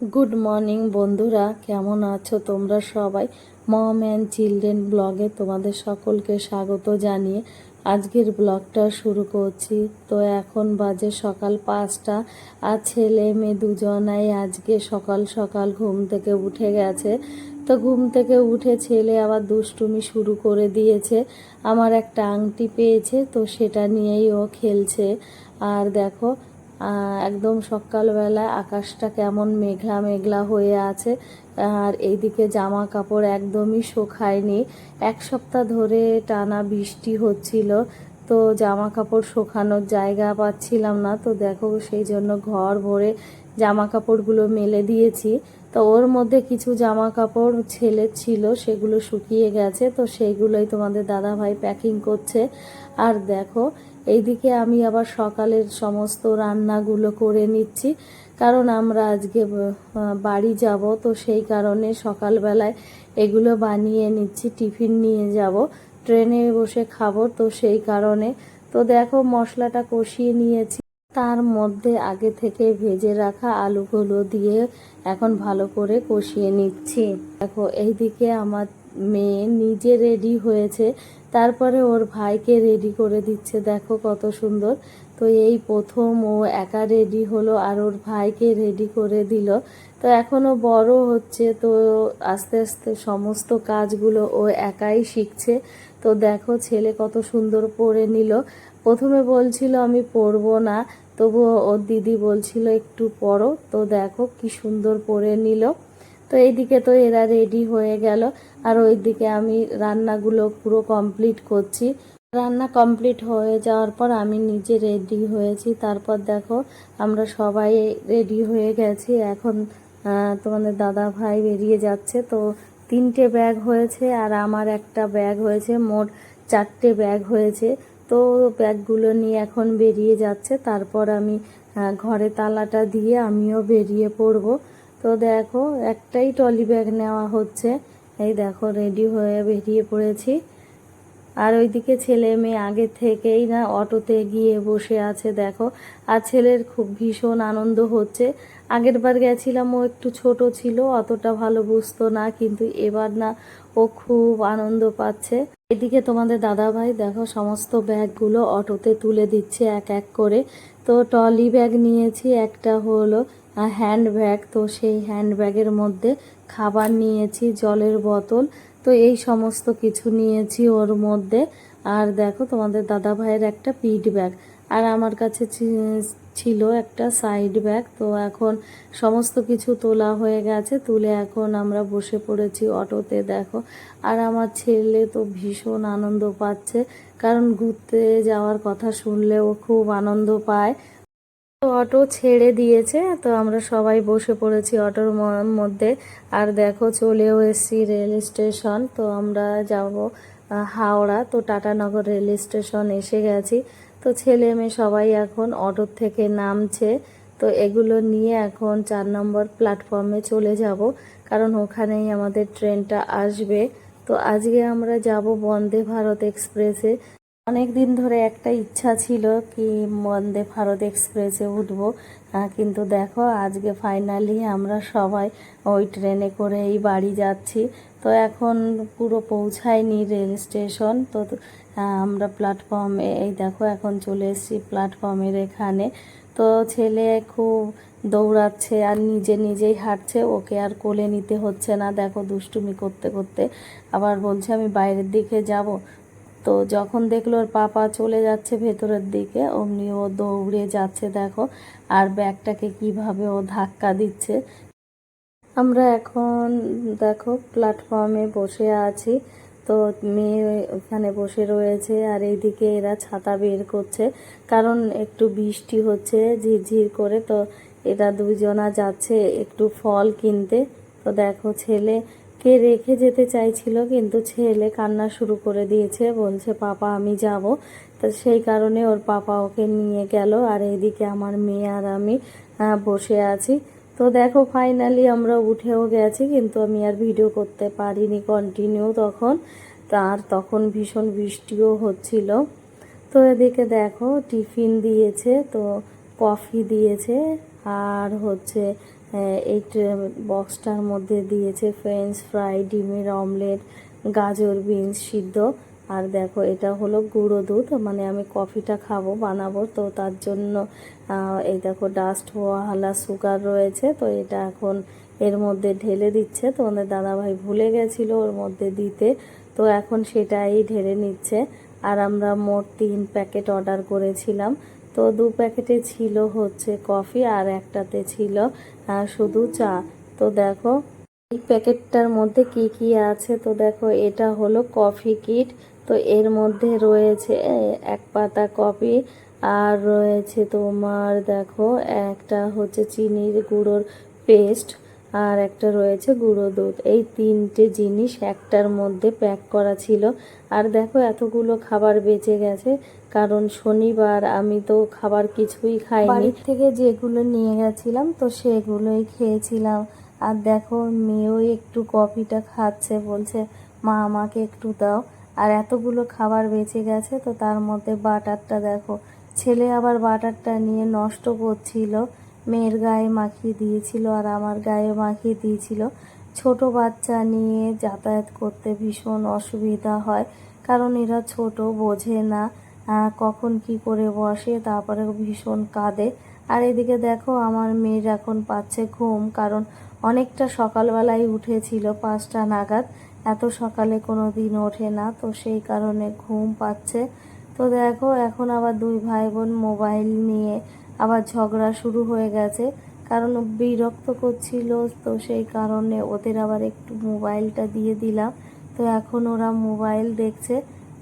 Good morning বন্ধুরা। কেমন আছো তোমরা সবাই? মম অ্যান্ড চিলড্রেন ব্লগে তোমাদের সকলকে স্বাগত জানিয়ে আজকের ব্লগটা শুরু করছি। তো এখন বাজে সকাল পাঁচটা আর ছেলে মেয়ে দুজনাই আজকে সকাল সকাল ঘুম থেকে উঠে গেছে। তো ঘুম থেকে উঠে ছেলে আবার দুষ্টুমি শুরু করে দিয়েছে। আমার একটা আংটি পেয়েছে, তো সেটা নিয়েই ও খেলছে। আর দেখো একদম সকালবেলা আকাশটা কেমন মেঘলা মেঘলা হয়ে আছে, আর এইদিকে জামা কাপড় একদমই শোখায়নি এক সপ্তাহ ধরে টানা বৃষ্টি হচ্ছিল, তো জামা কাপড় শোকানোর জায়গা পাচ্ছিলাম না। তো দেখো, সেই জন্য ঘর ভরে জামা কাপড়গুলো মেলে দিয়েছি। তো ওর মধ্যে কিছু জামা কাপড় ছেলের ছিল, সেগুলো শুকিয়ে গেছে, তো সেইগুলোই তোমাদের দাদা ভাই প্যাকিং করছে। আর দেখো এইদিকে আমি আবার সকালের সমস্ত রান্নাগুলো করে নিচ্ছি। কারণ আমরা আজকে বাড়ি যাব, তো সেই কারণে সকালবেলায় এগুলো বানিয়ে নিচ্ছি, টিফিন নিয়ে যাব। ট্রেনে বসে খাব, তো সেই কারণে। তো দেখো, মশলাটা কষিয়ে নিয়েছি। তার মধ্যে আগে থেকে ভেজে রাখা আলুগুলো দিয়ে এখন ভালো করে কষিয়ে নিচ্ছি। দেখো, এইদিকে আমার মেয়ে নিজে রেডি হয়েছে। তারপরে ওর ভাইকে রেডি করে দিচ্ছে। দেখো কত সুন্দর। তো এই প্রথম ও একা রেডি হলো আর ওর ভাইকে রেডি করে দিল। তো এখনও বড় হচ্ছে, তো আস্তে আস্তে সমস্ত কাজগুলো ও একাই শিখছে। তো দেখো ছেলে কত সুন্দর পরে নিল। প্রথমে বলছিল, আমি পরবো না। তবুও ওর দিদি বলছিল, একটু পরো তো দেখো কি সুন্দর পরে নিল। তো এইদিকে তো এরা রেডি হয়ে গেল। আর ওইদিকে আমি রান্নাগুলো পুরো কমপ্লিট করছি। রান্না কমপ্লিট হয়ে যাওয়ার পর আমি নিজে রেডি হয়েছি। তারপর দেখো, আমরা সবাই রেডি হয়ে গেছি। এখন তোমাদের দাদা ভাই বেরিয়ে যাচ্ছে। তো তিনটে ব্যাগ হয়েছে আর আমার একটা ব্যাগ হয়েছে। মোট চারটে ব্যাগ হয়েছে। তো ব্যাগগুলো নিয়ে এখন বেরিয়ে যাচ্ছে। তারপর আমি ঘরে তালাটা দিয়ে আমিও বেরিয়ে পড়ব। তো দেখো, একটাই টলি ব্যাগ নেওয়া হচ্ছে। এই দেখো রেডি হয়ে বেরিয়ে পড়েছি। আর ওইদিকে ছেলে মেয়ে আগে থেকেই না অটোতে গিয়ে বসে আছে, দেখো। আর ছেলের খুব ভীষণ আনন্দ হচ্ছে। আগের বার গেছিলাম, ও একটু ছোট ছিল, অতটা ভালো বুঝতো না, কিন্তু এবার না ও খুব আনন্দ পাচ্ছে। এদিকে তোমাদের দাদা ভাই দেখো, সমস্ত ব্যাগগুলো অটোতে তুলে দিচ্ছে এক এক করে। তো টলি ব্যাগ নিয়েছি, একটা হলো হ্যান্ড ব্যাগ তো সেই হ্যান্ড ব্যাগের মধ্যে খাবার নিয়েছি, জলের বোতল। তো এই সমস্ত কিছু নিয়েছি ওর মধ্যে। আর দেখো তোমাদের দাদা ভাইয়ের একটা পিঠ ব্যাগ আর আমার কাছে ছিল একটা সাইড ব্যাগ তো এখন সমস্ত কিছু তোলা হয়ে গেছে। তুলে এখন আমরা বসে পড়েছি অটোতে, দেখো। আর আমার ছেলে তো ভীষণ আনন্দ পাচ্ছে। কারণ ঘুরতে যাওয়ার কথা শুনলে ও খুব আনন্দ পায়। অটো ছেড়ে দিয়েছে, তো আমরা সবাই বসে পড়েছি অটোর মধ্যে। আর দেখো চলেও এসেছি রেল স্টেশন, তো আমরা যাব হাওড়া। তো টাটানগর রেল স্টেশন এসে গেছি। তো ছেলে মেয়ে সবাই এখন অটোর থেকে নামছে। তো এগুলো নিয়ে এখন চার নম্বর প্ল্যাটফর্মে চলে যাব, কারণ ওখানেই আমাদের ট্রেনটা আসবে। তো আজকে আমরা যাব বন্দে ভারত এক্সপ্রেসে। অনেক দিন ধরে একটা ইচ্ছা ছিল কি বন্দে ভারত এক্সপ্রেসে উঠবো কিন্তু দেখো আজকে ফাইনালি আমরা সবাই ওই ট্রেনে করেই বাড়ি যাচ্ছি। তো এখন পুরো পৌঁছায়নি রেল স্টেশন, তো আমরা প্ল্যাটফর্মে এই দেখো এখন চলে এসেছি প্ল্যাটফর্মের এখানে। তো ছেলে খুব দৌড়াচ্ছে আর নিজে নিজেই হাঁটছে, ওকে আর কোলে নিতে হচ্ছে না। দেখো দুষ্টুমি করতে করতে আবার বলছে আমি বাইরের দিকে যাব। তো যখন দেখল ওর পাপা চলে যাচ্ছে ভেতরের দিকে, অমনি ও দৌড়ে যাচ্ছে দেখো, আর ব্যাগটাকে কীভাবে ও ধাক্কা দিচ্ছে। আমরা এখন দেখো প্ল্যাটফর্মে বসে আছি, তো মেয়ে ওখানে বসে রয়েছে, আর এইদিকে এরা ছাতা বের করছে, কারণ একটু বৃষ্টি হচ্ছে, ঝিরঝির করে, তো এরা দুজনা যাচ্ছে একটু ফল কিনতে। তো দেখো ছেলে কে রেখে যেতে চাইছিল, কিন্তু ছেলে কান্না শুরু করে দিয়েছে, বলছে, পাপা, আমি যাব। তো সেই কারণে ওর পাপা ওকে নিয়ে গেল, আর এইদিকে আমার মেয়ে আর আমি বসে আছি। তো দেখো, ফাইনালি আমরা উঠেও গেছি, কিন্তু আমি আর ভিডিও করতে পারিনি কন্টিনিউ তখন। তার তখন ভীষণ বৃষ্টিও হচ্ছিল। তো এদিকে দেখো, টিফিন দিয়েছে, তো কফি দিয়েছে, আর হচ্ছে এই ট্রে- বক্সটার মধ্যে দিয়েছে ফ্রেঞ্চ ফ্রাই ডিমের অমলেট গাজর বিনস সিদ্ধ। আর দেখো, এটা হলো গুঁড়ো দুধ মানে আমি কফিটা খাব, বানাবো। তো তার জন্য এই দেখো ডাস্ট ওয়ালা সুগার রয়েছে। তো এটা এখন এর মধ্যে ঢেলে দিচ্ছে। তো তোমাদের দাদাভাই ভুলে গেছিল ওর মধ্যে দিতে। তো এখন সেটাই ঢেলে নিচ্ছে। আর আমরা মোট তিন প্যাকেট অর্ডার করেছিলাম। তো দু প্যাকেটে ছিল হচ্ছে কফি আর একটাতে ছিল শুধু চা। তো দেখো, এই প্যাকেটটার মধ্যে কি কি আছে? তো দেখো, এটা হলো কফি কিট। তো এর মধ্যে রয়েছে এক পাতা কফি আর রয়েছে তোমার দেখো, একটা হচ্ছে চিনির গুঁড়োর পেস্ট আর একটা রয়েছে গুঁড়ো দুধ। এই তিনটে জিনিস একটার মধ্যে প্যাক করা ছিল। আর দেখো, এতগুলো খাবার বেঁচে গেছে। কারণ শনিবার আমি তো খাবার কিছুই খাইনি। থেকে যেগুলো নিয়ে গেছিলাম তো সেগুলোই খেয়েছিলাম। আর দেখো, মেয়েও একটু কফিটা খাচ্ছে, বলছে, মা, আমাকে একটু দাও। আর এতগুলো খাবার বেঁচে গেছে তো তার মধ্যে বাটারটা দেখো। ছেলে আবার বাটারটা নিয়ে নষ্ট করছিল, মেয়ের গায়ে মাখিয়ে দিয়েছিল আর আমার গায়ে মাখিয়ে দিয়েছিল। ছোট বাচ্চা নিয়ে যাতায়াত করতে ভীষণ অসুবিধা হয়, কারণ এরা ছোট, বোঝে না। কখন কি করে বসে, তারপরে ভীষণ কাঁদে। আর এদিকে দেখো, আমার মেয়ের এখন পাচ্ছে ঘুম, কারণ অনেকটা সকালবেলায় উঠেছিল পাঁচটা নাগাদ। এত সকালে কোনো দিন ওঠে না, তো সেই কারণে ঘুম পাচ্ছে। তো দেখো, এখন আবার দুই ভাই বোন মোবাইল নিয়ে আবার ঝগড়া শুরু হয়ে গেছে, কারণ বিরক্ত করছিল, তো সেই কারণে ওদের আবার একটু মোবাইলটা দিয়ে দিলাম। তো এখন ওরা মোবাইল দেখছে।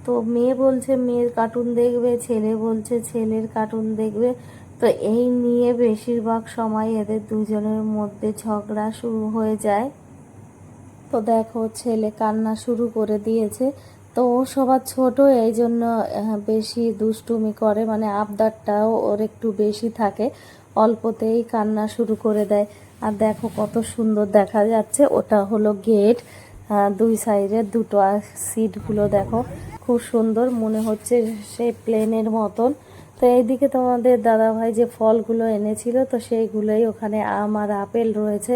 তো মেয়ে বলছে, মেয়ের কার্টুন দেখবে, ছেলে বলছে, ছেলের কার্টুন দেখবে। তো এই নিয়ে বেশিরভাগ সময় এদের দুজনের মধ্যে ঝগড়া শুরু হয়ে যায়। তো দেখো, ছেলে কান্না শুরু করে দিয়েছে। তো ও সবার ছোট, এই জন্য বেশি দুষ্টুমি করে মানে আবদারটাও ওর একটু বেশি থাকে। অল্পতেই কান্না শুরু করে দেয়। আর দেখো কত সুন্দর দেখা যাচ্ছে, ওটা হলো গেট। দুই সাইডের দুটো সিটগুলো দেখো। খুব সুন্দর মনে হচ্ছে সেই প্লেনের মতন। তো এইদিকে তোমাদের দাদাভাই যে ফলগুলো এনেছিল, তো সেইগুলোই ওখানে আম আর আপেল রয়েছে।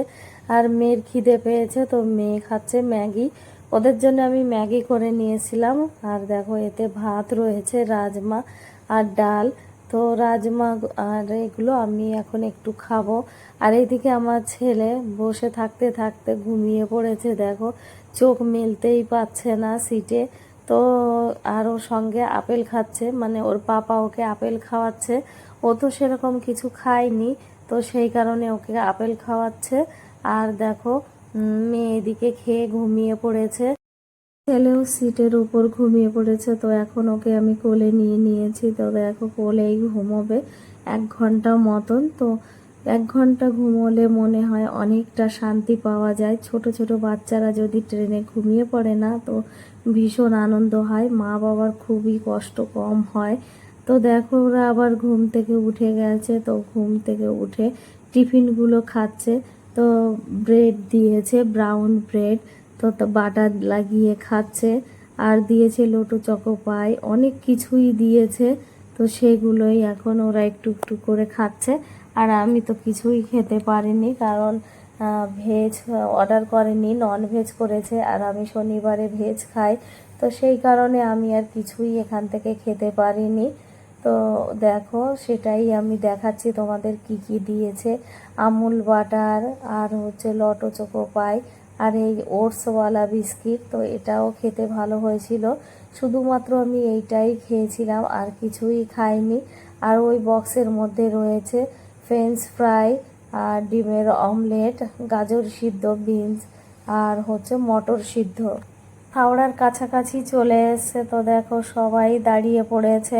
আর মেয়ের খিদে পেয়েছে, তো মেয়ে খাচ্ছে ম্যাগি। ওদের জন্য আমি ম্যাগি করে নিয়েছিলাম। আর দেখো, এতে ভাত রয়েছে, রাজমা আর ডাল। তো রাজমা আর এগুলো আমি এখন একটু খাব। আর এইদিকে আমার ছেলে বসে থাকতে থাকতে ঘুমিয়ে পড়েছে, দেখো। চোখ মেলতেই পাচ্ছে না সিটে। তো আর ওর সঙ্গে আপেল খাচ্ছে মানে ওর পাপা ওকে আপেল খাওয়াচ্ছে। ও তো সেরকম কিছু খায়নি, তো সেই কারণে ওকে আপেল খাওয়াচ্ছে। আর দেখো মেয়ে এদিকে খেয়ে ঘুমিয়ে পড়েছে। ছেলেও সিটের উপর ঘুমিয়ে পড়েছে, তো এখন ওকে আমি কোলে নিয়ে নিয়েছি। তো দেখো, কোলেই ঘুমোবে এক ঘণ্টা মতন। তো এক ঘণ্টা ঘুমোলে মনে হয় অনেকটা শান্তি পাওয়া যায়। ছোট ছোট বাচ্চারা যদি ট্রেনে ঘুমিয়ে পড়ে না, তো ভীষণ আনন্দ হয়। মা বাবার খুবই কষ্ট কম হয়। তো দেখো, ওরা আবার ঘুম থেকে উঠে গেছে। তো ঘুম থেকে উঠে টিফিনগুলো খাচ্ছে। তো ব্রেড দিয়েছে, ব্রাউন ব্রেড। তো বাটার লাগিয়ে খাচ্ছে। আর দিয়েছে লোটো চকো পাই। অনেক কিছুই দিয়েছে। তো সেগুলোই এখন ওরা একটু একটু করে খাচ্ছে। আর আমি তো কিছুই খেতে পারিনি কারণ ভেজ অর্ডার করেনি নন ভেজ করেছে আর আমি শনিবারে ভেজ খাই। তো সেই কারণে আমি আর কিছুই এখান থেকে খেতে পারিনি। তো দেখো, সেটাই আমি দেখাচ্ছি তোমাদের কি কি দিয়েছে। আমুল বাটার আর হচ্ছে লটো চোকো পাই আর এই ওটসওয়ালা বিস্কিট, তো এটাও খেতে ভালো হয়েছিল। শুধুমাত্র আমি এইটাই খেয়েছিলাম, আর কিছুই খাইনি। আর ওই বক্সের মধ্যে রয়েছে ফ্রেঞ্চ ফ্রাই আর ডিমের অমলেট, গাজর সিদ্ধ, বিনস, আর হচ্ছে মটর সিদ্ধ। হাওড়ার কাছাকাছি চলে এসেছে তো দেখো সবাই দাঁড়িয়ে পড়েছে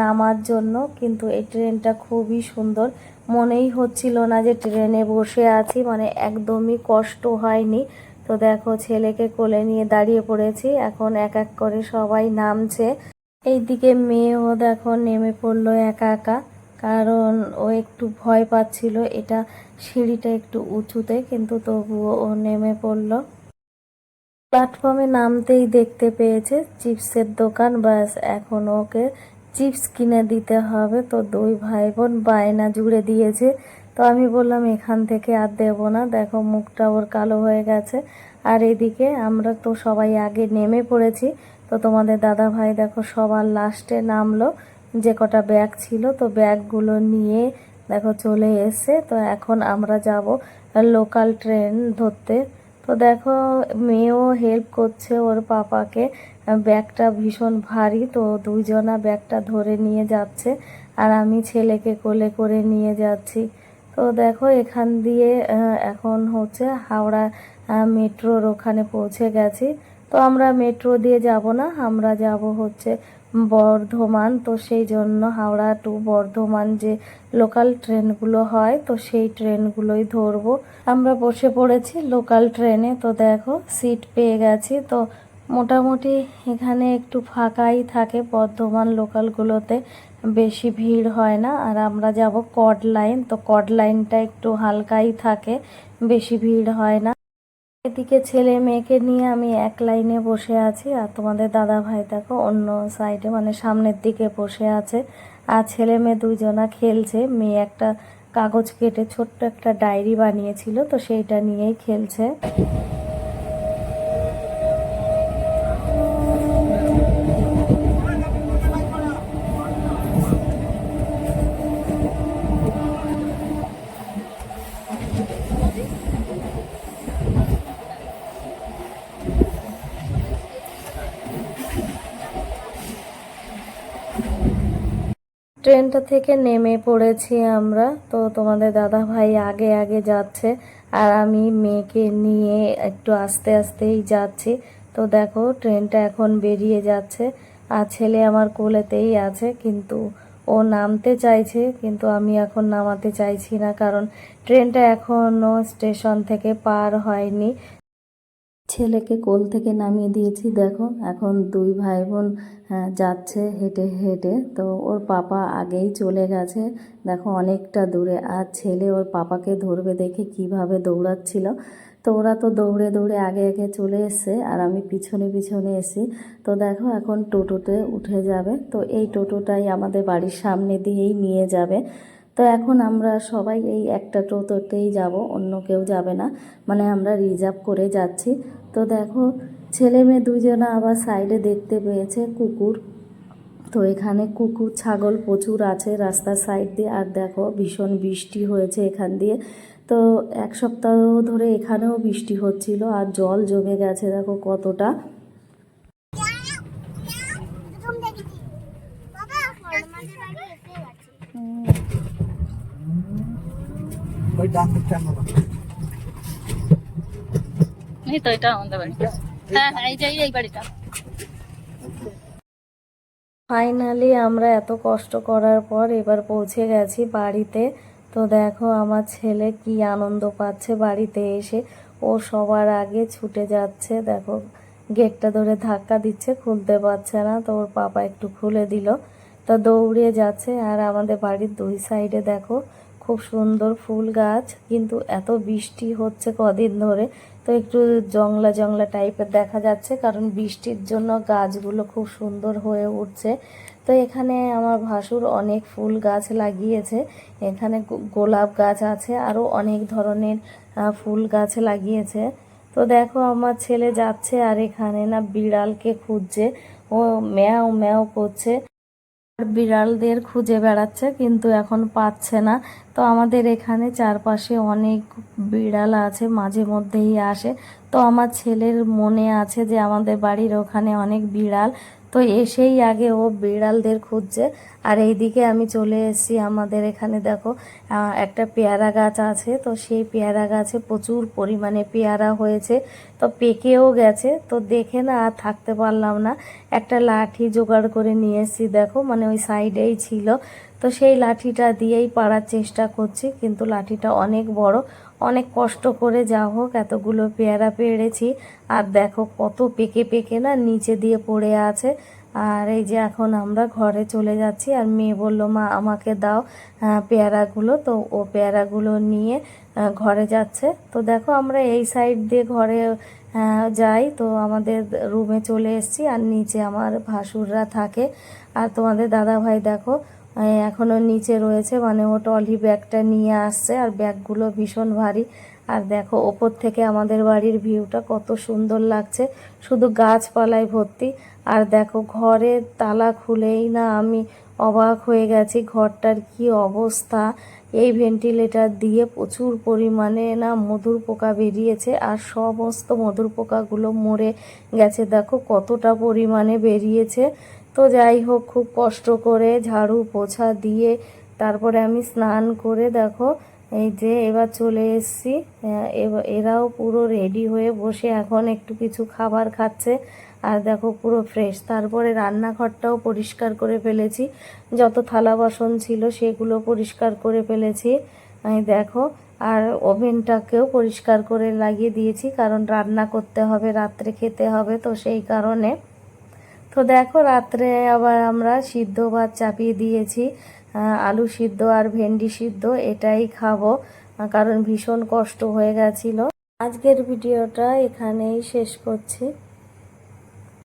নামার জন্য। কিন্তু এই ট্রেনটা খুবই সুন্দর। মনেই হচ্ছিল না যে ট্রেনে বসে আছি মানে একদমই কষ্ট হয়নি। তো দেখো ছেলেকে কোলে নিয়ে দাঁড়িয়ে পড়েছি, এখন এক এক করে সবাই নামছে। এইদিকে মেয়েও দেখো নেমে পড়ল একা একা। কারণ ও একটু ভয় পাচ্ছিল, এটা সিঁড়িটা একটু উঁচুতে, কিন্তু তবুও ও নেমে পড়ল। প্ল্যাটফর্মে নামতেই দেখতে পেয়েছে চিপসের দোকান, ব্যাস, এখন ওকে চিপস কিনে দিতে হবে। তো দুই ভাই বোন বায়না জুড়ে দিয়েছে। তো আমি বললাম, এখান থেকে আর দেবো না, দেখো মুখটা ওর কালো হয়ে গেছে। আর এদিকে আমরা তো সবাই আগে নেমে পড়েছি। তো তোমাদের দাদা ভাই দেখো সবার লাস্টে নামলো। যে কটা ব্যাগ ছিল, তো ব্যাগগুলো নিয়ে দেখো চলে এসে তো এখন আমরা যাব লোকাল ট্রেন ধরতে। তো দেখো, মেয়েও হেল্প করছে ওর পাপাকে। ব্যাগটা ভীষণ ভারী, তো দুইজনা ব্যাগটা ধরে নিয়ে যাচ্ছে আর আমি ছেলেকে কোলে করে নিয়ে যাচ্ছি। তো দেখো, এখান দিয়ে এখন হচ্ছে হাওড়া মেট্রোর ওখানে পৌঁছে গেছি। তো আমরা মেট্রো দিয়ে যাব না, আমরা যাব হচ্ছে বর্ধমান, তো সেই জন্য হাওড়া টু বর্ধমান যে লোকাল ট্রেনগুলো হয়, তো সেই ট্রেনগুলোই ধরবো। আমরা বসে পড়েছি লোকাল ট্রেনে, তো দেখো সিট পেয়ে গেছি। তো মোটামুটি এখানে একটু ফাঁকাই থাকে, বর্ধমান লোকালগুলোতে বেশি ভিড় হয় না। আর আমরা যাব কড লাইন তো কড লাইনটা একটু হালকাই থাকে, বেশি ভিড় হয় না। এদিকে ছেলে মেয়েকে নিয়ে আমি এক লাইনে বসে আছি আর তোমাদের দাদা ভাই দেখো অন্য সাইডে মানে সামনের দিকে বসে আছে। আর ছেলে মেয়ে দুইজনা খেলছে। মেয়ে একটা কাগজ কেটে ছোট্ট একটা ডায়েরি বানিয়েছিল, তো সেইটা নিয়েই খেলছে। ট্রেনটা থেকে নেমে পড়েছি আমরা। তো তোমাদের দাদা ভাই আগে আগে যাচ্ছে আর আমি মেয়েকে নিয়ে একটু আস্তে আস্তেই যাচ্ছি। তো দেখো, ট্রেনটা এখন বেরিয়ে যাচ্ছে আর ছেলে আমার কোলেতেই আছে, কিন্তু ও নামতে চাইছে, কিন্তু আমি এখন নামাতে চাইছি না, কারণ ট্রেনটা এখনও স্টেশন থেকে পার হয়নি। ছেলেকে কোল থেকে নামিয়ে দিয়েছি দেখো এখন দুই ভাই বোন হ্যাঁ, যাচ্ছে হেঁটে হেঁটে। তো ওর পাপা আগেই চলে গেছে দেখো অনেকটা দূরে। আর ছেলে ওর পাপাকে ধরবে দেখে কীভাবে দৌড়াচ্ছিল। তো ওরা তো দৌড়ে দৌড়ে আগে আগে চলে এসছে আর আমি পিছনে পিছনে এসি তো দেখো এখন টোটোতে উঠে যাবে। তো এই টোটোটাই আমাদের বাড়ির সামনে দিয়েই নিয়ে যাবে। তো এখন আমরা সবাই এই একটা টোটোতেই যাব, অন্য কেউ যাবে না। মানে আমরা রিজার্ভ করে যাচ্ছি। তো দেখো, ছেলে মেয়ে দুজনা আবার সাইডে দেখতে পেয়েছে কুকুর। তো এখানে কুকুর, ছাগল প্রচুর আছে রাস্তার সাইড দিয়ে। আর দেখো, ভীষণ বৃষ্টি হয়েছে এখান দিয়ে। তো এক সপ্তাহ ধরে এখানেও বৃষ্টি হচ্ছিল আর জল জমে গেছে, দেখো কতটা প্রথম দেখেছি বাবা আমাদের বাড়ি এসে গেছে ওই বাড়ি। হ্যাঁ হ্যাঁ ফাইনালি আমরা এত কষ্ট করার পর এবার পৌঁছে গেছি বাড়িতে। তো দেখো, আমার ছেলে কি আনন্দ পাচ্ছে বাড়িতে এসে। ও সবার আগে ছুটে যাচ্ছে, দেখো, গেটটা ধরে ধাক্কা দিচ্ছে, খুলতে পারছে না, তো ওর পাপা একটু খুলে দিল। তা দৌড়ে যাচ্ছে, আর আমাদের বাড়ির দুই সাইডে দেখো খুব সুন্দর ফুল গাছ, কিন্তু এত বৃষ্টি হচ্ছে কদিন ধরে, তো একটু জংলা জংলা টাইপের দেখা যাচ্ছে, কারণ বৃষ্টির জন্য গাছগুলো খুব সুন্দর হয়ে উঠছে। তো এখানে আমার ভাসুর অনেক ফুল গাছ লাগিয়েছে, এখানে গোলাপ গাছ আছে আরও অনেক ধরনের ফুল গাছ লাগিয়েছে। তো দেখো আমার ছেলে যাচ্ছে আর এখানে না বিড়ালকে খুঁজছে, ও ম্যাও ম্যাও করছে। বিড়ালদের খুঁজে বেড়াচ্ছে, কিন্তু এখন পাচ্ছে না। তো আমাদের এখানে চারপাশে অনেক বিড়াল আছে, মাঝে মধ্যেই আসে। তো আমার ছেলের মনে আছে যে আমাদের বাড়ির ওখানে অনেক বিড়াল। তো এসেই আগে ও বিড়ালদের খুঁজছে। আর এইদিকে আমি চলে এসেছি আমাদের এখানে, দেখো একটা পেয়ারা গাছ আছে। তো সেই পেয়ারা গাছে প্রচুর পরিমাণে পেয়ারা হয়েছে। তো পেকেও গেছে। তো দেখে না, আর থাকতে পারলাম না। একটা লাঠি জোগাড় করে নিয়ে এসেছি, দেখো মানে ওই সাইডেই ছিল। তো সেই লাঠিটা দিয়েই পাড়ার চেষ্টা করছি, কিন্তু লাঠিটা অনেক বড়। অনেক কষ্ট করে যা হোক, এতগুলো পেয়ারা পেড়েছি। আর দেখো কত পেকে পেকে না নিচে দিয়ে পড়ে আছে। আর এই যে এখন আমরা ঘরে চলে যাচ্ছি আর মেয়ে বলল, মা, আমাকে দাও পেয়ারাগুলো। তো ও পেয়ারাগুলো নিয়ে ঘরে যাচ্ছে। তো দেখো আমরা এই সাইড দিয়ে ঘরে যাই। তো আমাদের রুমে চলে এসেছি আর নিচে আমার ভাসুররা থাকে। আর তোমাদের দাদা ভাই দেখো আহ, এখনও নিচে রয়েছে মানে ও টলি ব্যাগটা নিয়ে আসছে আর ব্যাগগুলো ভীষণ ভারী। আর দেখো ওপর থেকে আমাদের বাড়ির ভিউটা কত সুন্দর লাগছে। শুধু গাছপালায় ভর্তি। আর দেখো ঘরের তালা খুলেই না আমি অবাক হয়ে গেছি ঘরটার কি অবস্থা। এই ভেন্টিলেটর দিয়ে প্রচুর পরিমাণে না মধুর পোকা বেরিয়েছে আর সমস্ত মধুর পোকাগুলো মরে গেছে। দেখো কতটা পরিমাণে বেরিয়েছে। তো যাই হোক, খুব কষ্ট করে ঝাড়ু পোছা দিয়ে তারপরে আমি স্নান করে দেখো, এই যে এবার চলে এসছি। এরাও পুরো রেডি হয়ে বসে এখন একটু কিছু খাবার খাচ্ছে। আর দেখো পুরো ফ্রেশ। তারপরে রান্নাঘরটাও পরিষ্কার করে ফেলেছি। যত থালা বাসন ছিল সেগুলো পরিষ্কার করে ফেলেছি। দেখো, আর ওভেনটাকেও পরিষ্কার করে লাগিয়ে দিয়েছি, কারণ রান্না করতে হবে, রাত্রে খেতে হবে, তো সেই কারণে তো দেখো রাত্রে আবার আমরা সিদ্ধ ভাত চাপিয়ে দিয়েছি আলু সিদ্ধ আর ভেন্ডি সিদ্ধ, এটাই খাব কারণ ভীষণ কষ্ট হয়ে গেছিল। আজকের ভিডিওটা এখানেই শেষ করছি।